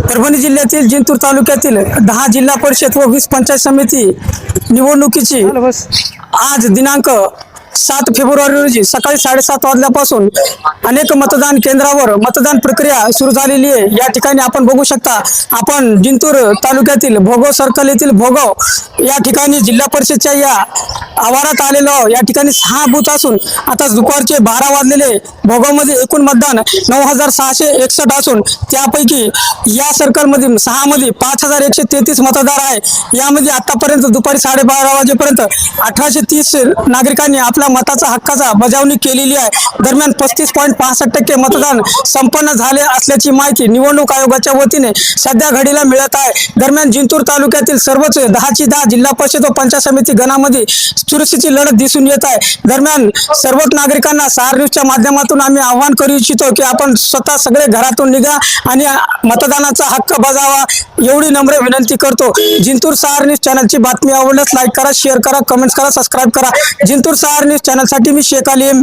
परभणी जिल्ह्यातील जिंतूर तालुक्यातील दहा जिल्हा परिषद व वीस पंचायत समिती निवडणुकीची आज दिनांक सात फेब्रुवारी रोजी सकाळी साडेसात वाजल्यापासून अनेक मतदान केंद्रावर मतदान प्रक्रिया सुरू झालेली आहे. या ठिकाणी आपण बघू शकता आपण जिंतूर तालुक्यातील भोगव सर्कल येथील भोगव या ठिकाणी जिल्हा परिषदच्या या आवारात आलेलो या ठिकाणी सहा बूथ असून आता दुपारचे बारा वाजलेले भोगावमध्ये एकूण मतदान नऊ हजार सहाशे एकसष्ट असून त्यापैकी या सर्कलमध्ये सहा मध्ये पाच हजार एकशे तेहतीस मतदार आहे. यामध्ये आतापर्यंत दुपारी साडेबारा वाजेपर्यंत अठराशे तीस नागरिकांनी आपला आपल्या मताचा हक्काचा बजावणी केलेली आहे. दरम्यान पस्तीस पॉईंट पासष्ट टक्के मतदान संपन्न झाले असल्याची माहिती निवडणूक आयोगाच्या वतीने सध्या घडीला मिळत आहे. दरम्यान जिंतूर तालुक्यातील सर्वच दहाची दहा जिल्हा परिषद व पंचायत समिती गणामध्ये चुरशीची लढत दिसून येत आहे. दरम्यान सर्वच नागरिकांना सहार न्यूजच्या माध्यमातून आम्ही आवाहन करू इच्छितो की आपण स्वतः सगळे घरातून निघा आणि मतदानाचा हक्क बजावा एवढी नम्र विनंती करतो. जिंतूर सहार न्यूज चॅनलची बातमी आवडल्यास लाईक करा शेअर करा कमेंट्स करा सबस्क्राईब करा. जिंतूर सहार न्यूज न्यूज चॅनलसाठी मी शेख अलीम